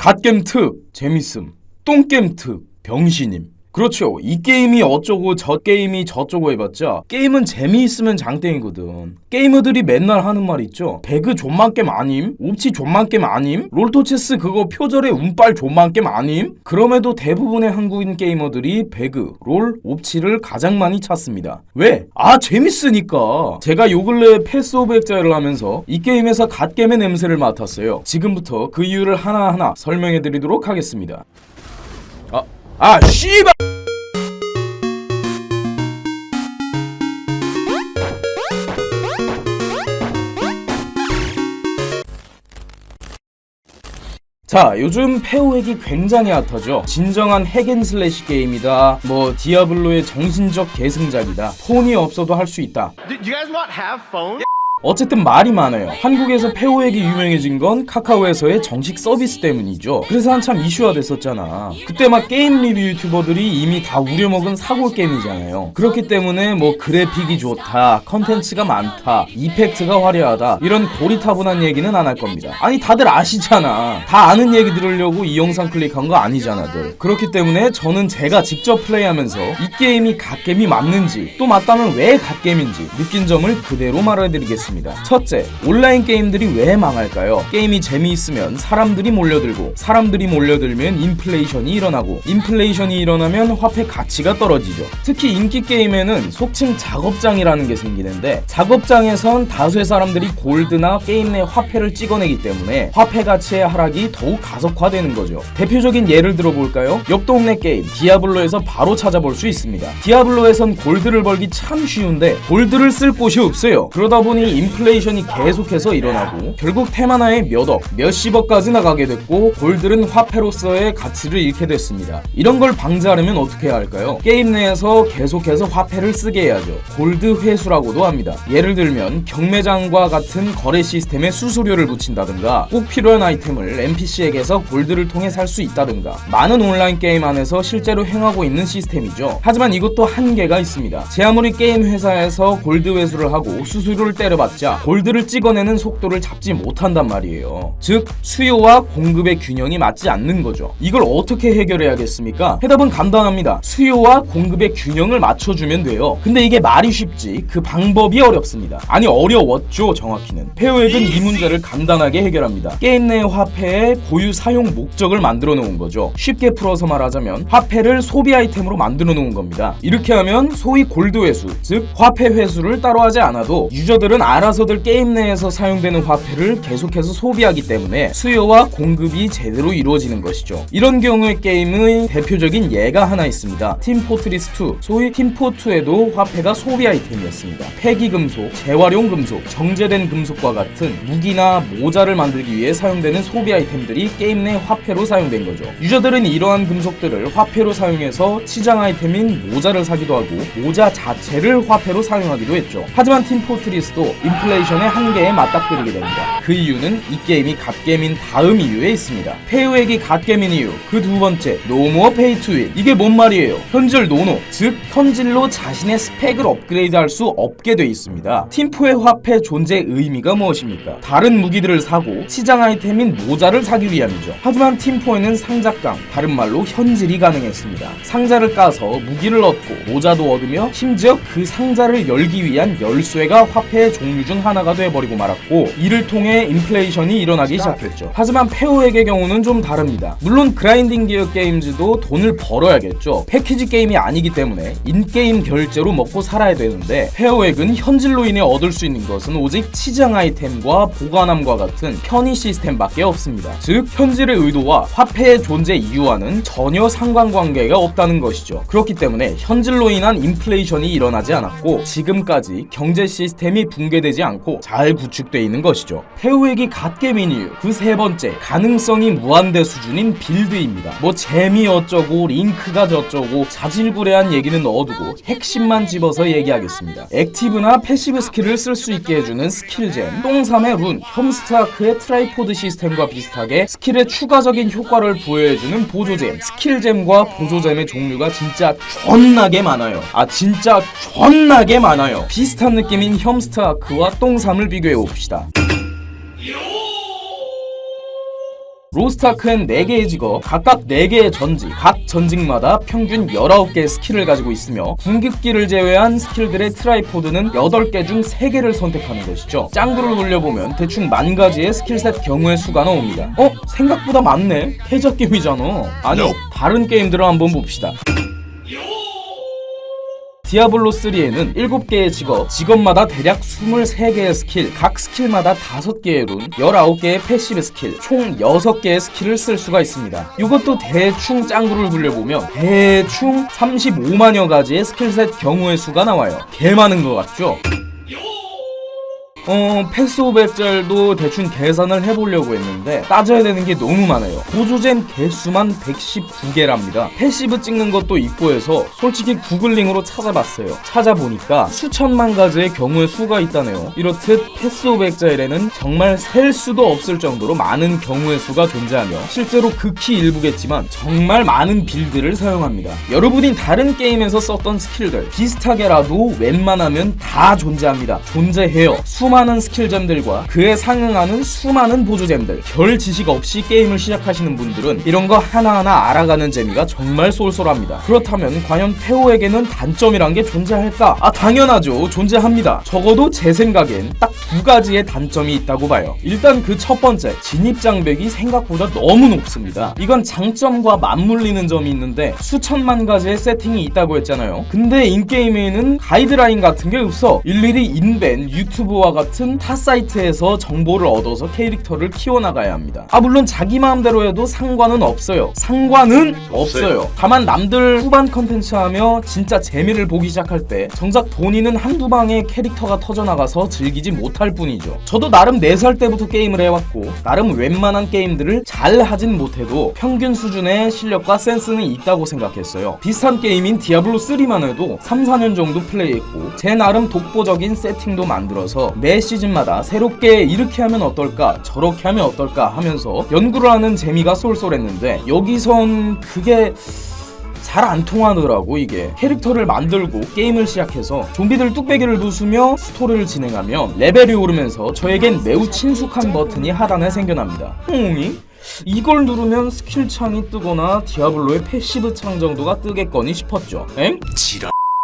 갓겜 특 재밌음. 똥겜 특 병신임 그렇죠 이 게임이 어쩌고 저 게임이 저쩌고 해봤자 게임은 재미있으면 장땡이거든 게이머들이 맨날 하는 말 있죠 배그 존만겜 아님? 옵치 존만겜 아님? 롤토체스 그거 표절의 운빨 존만겜 아님? 그럼에도 대부분의 한국인 게이머들이 배그, 롤, 옵치를 가장 많이 찾습니다 왜? 아 재밌으니까 제가 요 근래 패스 오브 액자를 하면서 이 게임에서 갓겜의 냄새를 맡았어요 지금부터 그 이유를 하나하나 설명해드리도록 하겠습니다 아, 아, 씨발! 자, 요즘 페오핵이 굉장히 핫하죠. 진정한 핵앤슬래시 게임이다. 뭐 디아블로의 정신적 계승작이다. 폰이 없어도 할 수 있다. 어쨌든 말이 많아요. 한국에서 페오액이 유명해진 건 카카오에서의 정식 서비스 때문이죠. 그래서 한참 이슈화 됐었잖아. 그때 막 게임 리뷰 유튜버들이 이미 다 우려먹은 사골 게임이잖아요. 그렇기 때문에 뭐 그래픽이 좋다, 컨텐츠가 많다, 이펙트가 화려하다 이런 고리타분한 얘기는 안 할 겁니다. 아니 다들 아시잖아. 다 아는 얘기 들으려고 이 영상 클릭한 거 아니잖아들. 그렇기 때문에 저는 제가 직접 플레이하면서 이 게임이 갓게임이 맞는지 또 맞다면 왜 갓게임인지 느낀 점을 그대로 말해드리겠습니다. 첫째, 온라인 게임들이 왜 망할까요? 게임이 재미있으면 사람들이 몰려들고 사람들이 몰려들면 인플레이션이 일어나고 인플레이션이 일어나면 화폐 가치가 떨어지죠. 특히 인기 게임에는 속칭 작업장이라는 게 생기는데 작업장에선 다수의 사람들이 골드나 게임 내 화폐를 찍어내기 때문에 화폐 가치의 하락이 더욱 가속화되는 거죠. 대표적인 예를 들어볼까요? 옆 동네 게임 디아블로에서 바로 찾아볼 수 있습니다. 디아블로에선 골드를 벌기 참 쉬운데 골드를 쓸 곳이 없어요. 그러다 보니 인플레이션이 계속해서 일어나고 결국 테마나에 몇억, 몇십억까지 나가게 됐고 골드는 화폐로서의 가치를 잃게 됐습니다. 이런 걸 방지하려면 어떻게 해야 할까요? 게임 내에서 계속해서 화폐를 쓰게 해야죠. 골드 회수라고도 합니다. 예를 들면 경매장과 같은 거래 시스템에 수수료를 붙인다든가 꼭 필요한 아이템을 NPC에게서 골드를 통해 살 수 있다든가 많은 온라인 게임 안에서 실제로 행하고 있는 시스템이죠. 하지만 이것도 한계가 있습니다. 제 아무리 게임 회사에서 골드 회수를 하고 수수료를 때려 봤자 골드를 찍어내는 속도를 잡지 못한단 말이에요. 즉 수요와 공급의 균형이 맞지 않는 거죠. 이걸 어떻게 해결해야겠습니까? 해답은 간단합니다. 수요와 공급의 균형을 맞춰주면 돼요. 근데 이게 말이 쉽지 그 방법이 어렵습니다. 아니 어려웠죠 정확히는. 페어액은 이 문제를 간단하게 해결합니다. 게임 내 화폐의 고유 사용 목적을 만들어 놓은 거죠. 쉽게 풀어서 말하자면 화폐를 소비 아이템으로 만들어 놓은 겁니다. 이렇게 하면 소위 골드 회수, 즉 화폐 회수를 따로 하지 않아도 유저들은 알 아서들 게임 내에서 사용되는 화폐를 계속해서 소비하기 때문에 수요와 공급이 제대로 이루어지는 것이죠. 이런 경우의 게임의 대표적인 예가 하나 있습니다. 팀 포트리스 2, 소위 팀포2에도 화폐가 소비 아이템이었습니다. 폐기 금속, 재활용 금속, 정제된 금속과 같은 무기나 모자를 만들기 위해 사용되는 소비 아이템들이 게임 내 화폐로 사용된 거죠. 유저들은 이러한 금속들을 화폐로 사용해서 시장 아이템인 모자를 사기도 하고 모자 자체를 화폐로 사용하기도 했죠. 하지만 팀 포트리스도 인플레이션의 한계에 맞닥뜨리게 됩니다. 그 이유는 이 게임이 갓게임인 다음 이유에 있습니다. 페이오액이 갓게임인 이유 그 두 번째 노모어 페이 투윈 이게 뭔 말이에요? 현질 노노 즉 현질로 자신의 스펙을 업그레이드할 수 없게 돼 있습니다. 팀포의 화폐 존재 의미가 무엇입니까? 다른 무기들을 사고 시장 아이템인 모자를 사기 위함이죠. 하지만 팀포에는 상자깡 다른 말로 현질이 가능했습니다. 상자를 까서 무기를 얻고 모자도 얻으며 심지어 그 상자를 열기 위한 열쇠가 화폐의 종류 중 하나가 돼버리고 말았고 이를 통해 인플레이션이 일어나기 시작했죠. 하지만 페오액의 경우는 좀 다릅니다. 물론 그라인딩 기어 게임즈도 돈을 벌어야겠죠. 패키지 게임이 아니기 때문에 인게임 결제로 먹고 살아야 되는데 페오액은 현질로 인해 얻을 수 있는 것은 오직 치장 아이템과 보관함과 같은 편의 시스템밖에 없습니다. 즉 현질의 의도와 화폐의 존재 이유와는 전혀 상관관계가 없다는 것이죠. 그렇기 때문에 현질로 인한 인플레이션이 일어나지 않았고 지금까지 경제 시스템이 붕괴 되지 않고 잘 구축되어 있는 것이죠. 페우액이 갓게임인 이유 그 세 번째 가능성이 무한대 수준인 빌드입니다. 뭐 재미 어쩌고 링크가 저쩌고 자질구레한 얘기는 넣어두고 핵심만 집어서 얘기하겠습니다. 액티브나 패시브 스킬을 쓸 수 있게 해주는 스킬잼, 똥삼의 룬, 혐스트아크의 트라이포드 시스템과 비슷하게 스킬에 추가적인 효과를 부여해주는 보조잼, 스킬잼과 보조잼의 종류가 진짜 존나게 많아요. 아 진짜 존나게 많아요. 비슷한 느낌인 혐스트아 크와 똥삼을 비교해 봅시다. 로스타크엔 4개의 직업, 각각 4개의 전직, 각 전직마다 평균 19개의 스킬을 가지고 있으며 궁극기를 제외한 스킬들의 트라이포드는 8개 중 3개를 선택하는 것이죠. 짱구를 돌려보면 대충 만 가지의 스킬셋 경우의 수가 나옵니다. 어? 생각보다 많네? 해적 게임이잖아. 아니, 다른 게임들을 한번 봅시다. 디아블로 3에는 7개의 직업, 직업마다 대략 23개의 스킬, 각 스킬마다 5개의 룬, 19개의 패시브 스킬, 총 6개의 스킬을 쓸 수가 있습니다. 이것도 대충 짱구를 굴려보면 대충 35만여 가지의 스킬셋 경우의 수가 나와요. 개 많은 것 같죠? 어, 패스 오브 엑절도 대충 계산을 해보려고 했는데 따져야 되는 게 너무 많아요. 보조잼 개수만 119개랍니다. 패시브 찍는 것도 있고 해서 솔직히 구글링으로 찾아봤어요. 찾아보니까 수천만 가지의 경우의 수가 있다네요. 이렇듯 패스 오브 엑절에는 정말 셀 수도 없을 정도로 많은 경우의 수가 존재하며 실제로 극히 일부겠지만 정말 많은 빌드를 사용합니다. 여러분이 다른 게임에서 썼던 스킬들 비슷하게라도 웬만하면 다 존재합니다. 존재해요. 수많은 스킬잼들과 그에 상응하는 수많은 보조잼들 별 지식 없이 게임을 시작하시는 분들은 이런 거 하나하나 알아가는 재미가 정말 쏠쏠합니다. 그렇다면 과연 페오에게는 단점이란 게 존재할까? 아 당연하죠. 존재합니다. 적어도 제 생각엔 딱 두 가지의 단점이 있다고 봐요. 일단 그 첫 번째 진입 장벽이 생각보다 너무 높습니다. 이건 장점과 맞물리는 점이 있는데 수천만 가지의 세팅이 있다고 했잖아요. 근데 인게임에는 가이드라인 같은 게 없어. 일일이 인벤, 유튜브와 같은 타 사이트에서 정보를 얻어서 캐릭터를 키워나가야 합니다. 아 물론 자기 마음대로 해도 상관은 없어요. 상관은 없어요. 다만 남들 후반 컨텐츠 하며 진짜 재미를 보기 시작할 때 정작 본인은 한두 방에 캐릭터가 터져나가서 즐기지 못할 뿐이죠. 저도 나름 4살 때부터 게임을 해왔고 나름 웬만한 게임들을 잘 하진 못해도 평균 수준의 실력과 센스는 있다고 생각했어요. 비슷한 게임인 디아블로 3만 해도 3, 4년 정도 플레이했고 제 나름 독보적인 세팅도 만들어서 매 시즌마다 새롭게 이렇게 하면 어떨까 저렇게 하면 어떨까 하면서 연구를 하는 재미가 쏠쏠했는데 여기선 그게 잘안 통하더라고 이게 캐릭터를 만들고 게임을 시작해서 좀비들 뚝배기를 부수며 스토리를 진행하면 레벨이 오르면서 저에겐 매우 친숙한 버튼이 하단에 생겨납니다 홍이? 이걸 누르면 스킬 창이 뜨거나 디아블로의 패시브 창 정도가 뜨겠거니 싶었죠 엥?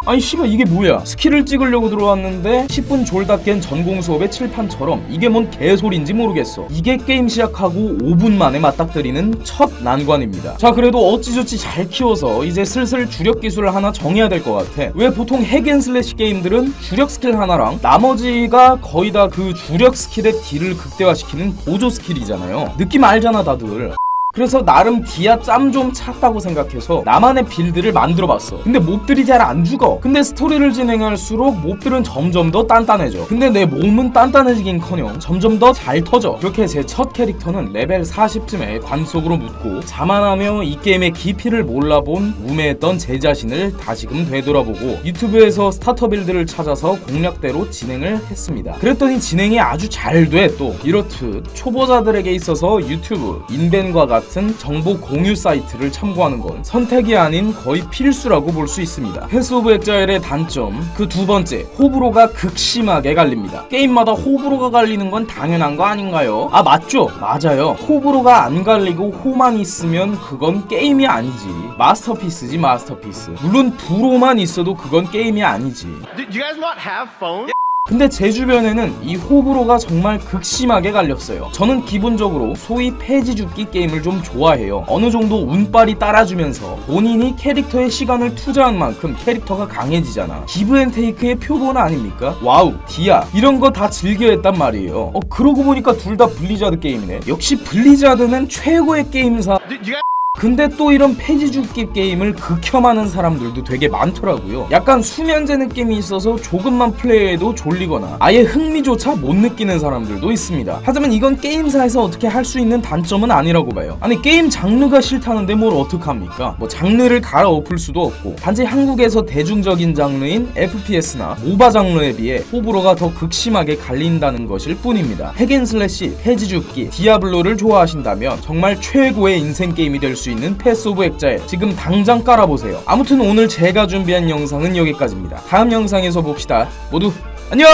아니 씨발 이게 뭐야? 스킬을 찍으려고 들어왔는데 10분 졸다 깬 전공 수업의 칠판처럼 이게 뭔 개소리인지 모르겠어. 이게 게임 시작하고 5분 만에 맞닥뜨리는 첫 난관입니다. 자 그래도 어찌저찌 잘 키워서 이제 슬슬 주력 기술을 하나 정해야 될 것 같아. 왜 보통 핵앤슬래시 게임들은 주력 스킬 하나랑 나머지가 거의 다 그 주력 스킬의 딜을 극대화시키는 보조 스킬이잖아요. 느낌 알잖아 다들 그래서 나름 디아 짬 좀 찼다고 생각해서 나만의 빌드를 만들어봤어. 근데 몹들이 잘 안 죽어. 근데 스토리를 진행할수록 몹들은 점점 더 단단해져. 근데 내 몸은 단단해지긴커녕 점점 더 잘 터져. 그렇게 제 첫 캐릭터는 레벨 40쯤에 관 속으로 묻고 자만하며 이 게임의 깊이를 몰라본 우매했던 제 자신을 다시금 되돌아보고 유튜브에서 스타터 빌드를 찾아서 공략대로 진행을 했습니다. 그랬더니 진행이 아주 잘 돼 또. 이렇듯 초보자들에게 있어서 유튜브, 인벤과 같은 정보 공유 사이트를 참고하는 건 선택이 아닌 거의 필수라고 볼 수 있습니다. 패스 오브 엑자일의 단점 그 두 번째 호불호가 극심하게 갈립니다. 게임마다 호불호가 갈리는 건 당연한 거 아닌가요? 아 맞죠? 맞아요. 호불호가 안 갈리고 호만 있으면 그건 게임이 아니지. 마스터피스지 마스터피스. 물론 불호만 있어도 그건 게임이 아니지. Do you guys not have phones? 근데 제 주변에는 이 호불호가 정말 극심하게 갈렸어요. 저는 기본적으로 소위 폐지 줍기 게임을 좀 좋아해요. 어느 정도 운빨이 따라주면서 본인이 캐릭터에 시간을 투자한 만큼 캐릭터가 강해지잖아. 기브 앤 테이크의 표본 아닙니까? 와우, 디아 이런 거 다 즐겨 했단 말이에요. 어 그러고 보니까 둘 다 블리자드 게임이네. 역시 블리자드는 최고의 게임사. Guys 근데 또 이런 폐지 줍기 게임을 극혐하는 사람들도 되게 많더라고요. 약간 수면제 느낌이 있어서 조금만 플레이해도 졸리거나 아예 흥미조차 못 느끼는 사람들도 있습니다. 하지만 이건 게임사에서 어떻게 할 수 있는 단점은 아니라고 봐요. 아니 게임 장르가 싫다는데 뭘 어떡합니까? 뭐 장르를 갈아엎을 수도 없고 단지 한국에서 대중적인 장르인 FPS나 모바 장르에 비해 호불호가 더 극심하게 갈린다는 것일 뿐입니다. 핵앤슬래시, 폐지 줍기, 디아블로를 좋아하신다면 정말 최고의 인생 게임이 될 수 있는 패스 오브 엑자에 지금 당장 깔아보세요. 아무튼 오늘 제가 준비한 영상은 여기까지입니다. 다음 영상에서 봅시다. 모두 안녕!